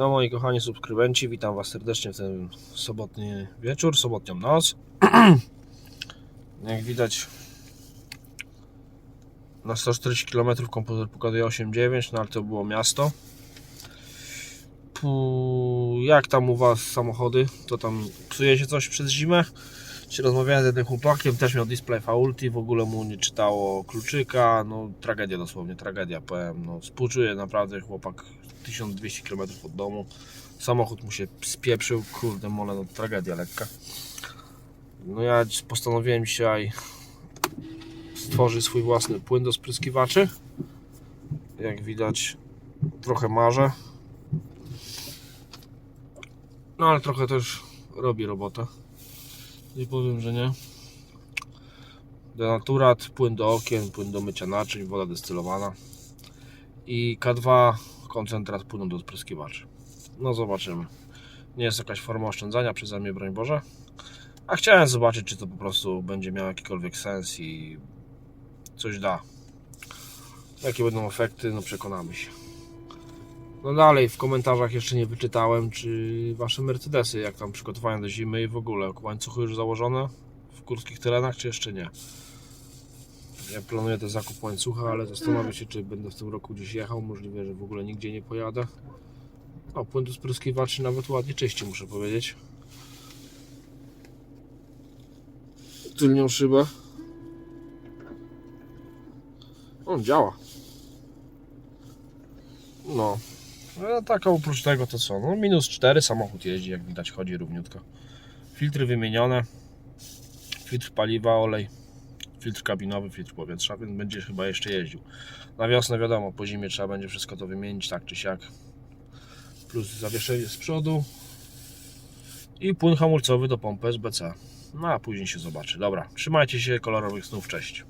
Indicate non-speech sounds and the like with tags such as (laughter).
No moi kochani subskrybenci, witam Was serdecznie w ten sobotni wieczór, sobotnią noc. (clears throat) Jak widać na 140 km komputer pokazuje 8,9, no ale to było miasto. Pu- Jak tam u Was samochody? To tam psuje się coś przez zimę? Się rozmawiałem z jednym chłopakiem, też miał display faulty, w ogóle mu nie czytało kluczyka, no tragedia dosłownie, tragedia powiem, no współczuję naprawdę, chłopak 1200 km od domu, samochód mu się spieprzył, kurde mole, no tragedia lekka. No ja postanowiłem dzisiaj stworzyć swój własny płyn do spryskiwaczy, jak widać trochę marzę, no ale trochę też robi robotę. Nie powiem, że nie. Denaturat, płyn do okien, płyn do mycia naczyń, woda destylowana i K2 koncentrat płynu do spryskiwaczy. No zobaczymy. Nie jest jakaś forma oszczędzania, przeze mnie broń Boże. A chciałem zobaczyć, czy to po prostu będzie miało jakikolwiek sens i coś da. Jakie będą efekty, no przekonamy się. No dalej, w komentarzach jeszcze nie wyczytałem, czy wasze Mercedesy, jak tam przygotowania do zimy i w ogóle łańcuchy już założone w górskich terenach, czy jeszcze nie? Ja planuję ten zakup łańcucha, ale zastanawiam się, czy będę w tym roku gdzieś jechał. Możliwe, że w ogóle nigdzie nie pojadę. O, płyn do spryskiwaczy nawet ładnie czyści, muszę powiedzieć. Tylnią szybę. On działa. No. No tak, oprócz tego to co? No minus 4 samochód jeździ, jak widać, chodzi równiutko. Filtry wymienione. Filtr paliwa, olej. Filtr kabinowy, filtr powietrza, więc będzie chyba jeszcze jeździł. Na wiosnę wiadomo, po zimie trzeba będzie wszystko to wymienić, tak czy siak. Plus zawieszenie z przodu. I płyn hamulcowy do pompy SBC. No a później się zobaczy. Dobra, trzymajcie się, kolorowych snów, cześć.